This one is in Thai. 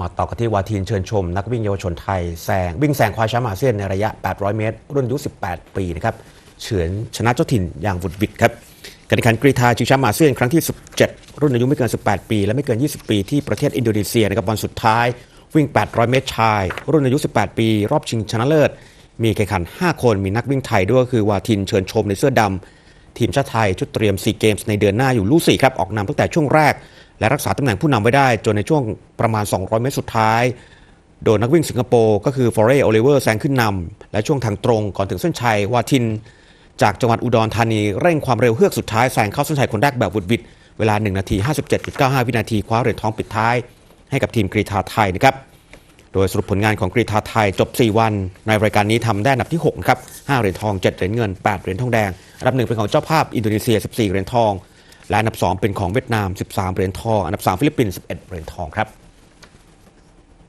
มาต่อกันที่วาทีนเชิญชม นักวิ่งเยาวชนไทยแซงวิ่งแซงควายแชมป์อาเซียนในระยะ 800 เมตร รุ่นอายุ 18 ปีนะครับเฉือนชนะเจ้าถิ่นอย่างวุดวิดครับการแข่งขันกรีฑาชิงแชมป์อาเซียนครั้งที่ 17 รุ่นอายุไม่เกิน 18 ปี และไม่เกิน 20 ปีที่ประเทศอินโดนีเซียนะครับวันสุดท้ายวิ่ง 800 เมตรชาย รุ่นอายุ 18 ปี รอบชิงชนะเลิศ มีแข่งขัน 5 คนมีนักวิ่งไทยด้วยก็คือวาทินเชิญชมในเสื้อดำทีมชาติไทยชุดเตรียมซีเกมส์ในเดือนหน้าอยู่ลู่สี่ครับออกนำตั้งแต่ช่วงแรก และรักษาตำแหน่งผู้นำไว้ได้ จนในช่วงประมาณ 200 เมตรสุดท้าย โดนนักวิ่งสิงคโปร์ก็คือฟอร์เรโอลิเวอร์แซงขึ้นนำและช่วงทางตรงก่อนถึงเส้นชัยวาทิน จากจังหวัดอุดรธานีเร่งความเร็วเฮือกสุดท้ายแซงเข้าเส้นชัยคนแรกแบบวุดวิดเวลา 1 นาที 57.95 วินาทีคว้าเหรียญทองปิดท้าย ให้กับทีมกรีฑาไทยนะครับโดยสรุปผลงานของกรีฑาไทยจบ 4 วัน ในรายการนี้ทำได้อันดับที่6ครับ5เหรียญทอง 7 เหรียญเงิน 8 เหรียญทองแดงอันดับหนึ่งเป็นของเจ้าภาพอินโดนีเซีย 14 เหรียญทอง และอันดับ 2 เป็นของเวียดนาม 13 เหรียญทอง อันดับ 3 ฟิลิปปินส์ 11 เหรียญทองครับ